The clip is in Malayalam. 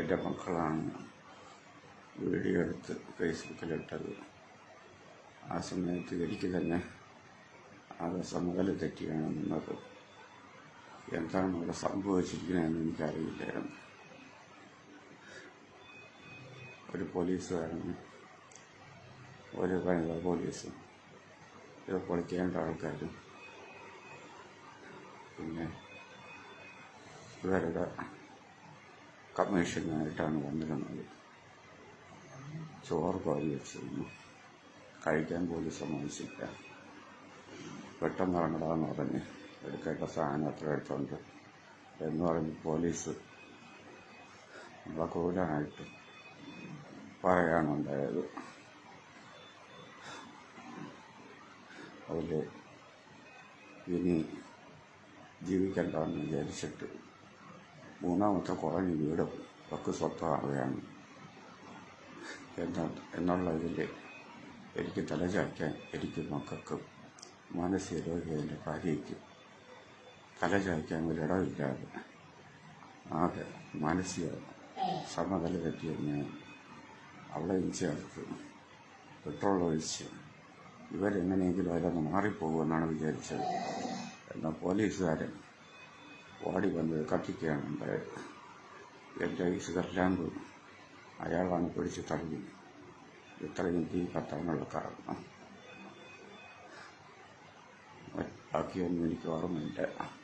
എന്റെ മക്കളാണ് വീഡിയോ എടുത്ത് ഫേസ്ബുക്കിലിട്ടത്. ആ സമയത്ത് എനിക്ക് തന്നെ അത് സമതല തെറ്റിയാണ് നിന്നത്. എന്താണ് അവിടെ സംഭവിച്ചിരിക്കുന്നതെന്ന് എനിക്കറിയില്ലായിരുന്നു. ഒരു പോലീസുകാരന് ഒരു വനിതാ പോലീസും ഇത് പൊളിക്കേണ്ട ആൾക്കാരും പിന്നെ ഇവരുടെ കമ്മീഷനായിട്ടാണ് വന്നിരുന്നത്. ചോറ് കോരി വെച്ചിരുന്നു. കഴിക്കാൻ പോലും സമ്മതിച്ചില്ല. പെട്ടെന്ന് ഇറങ്ങടാന്ന് പറഞ്ഞ് എടുക്കേണ്ട സാധനം അത്ര എടുത്തുണ്ട് എന്ന് പറഞ്ഞ് പോലീസ് ക്രൂരനായിട്ട് പറയാനുണ്ടായത് അതിൽ ഇനി ജീവിക്കണ്ടെന്ന് വിചാരിച്ചിട്ട് മൂന്നാമത്തെ കുറഞ്ഞ വീടും ഒക്കെ സ്വത്താവുകയാണ് എന്ന എന്നുള്ള ഇതിൽ എനിക്ക് തലചായ്ക്കാൻ എനിക്ക് മക്കൾക്ക് മാനസിക രോഗികളുടെ ഭാര്യയ്ക്ക് തലചായ്ക്കാൻ ഒരിടമില്ലാതെ ആകെ മാനസിക സമതല തെറ്റിയ ഞാൻ അവളെയും ചേർത്ത് പെട്രോൾ ഒഴിച്ച് ഇവരെങ്ങനെയെങ്കിലും അതിലൊന്ന് മാറിപ്പോകുമെന്നാണ് വിചാരിച്ചത്. എന്നാൽ പോലീസുകാരൻ ഓടി വന്ന് കത്തിക്കുകയാണ് ഉണ്ടായത്. എന്റെ ഈ സിഗരറ്റ് ലാമ്പ് അയാളാണ് പിടിച്ച് തള്ളി. ഇത്രയും തീ കത്താനുള്ള കാരണം. ബാക്കിയൊന്നും എനിക്ക് ഓർമ്മയില്ല.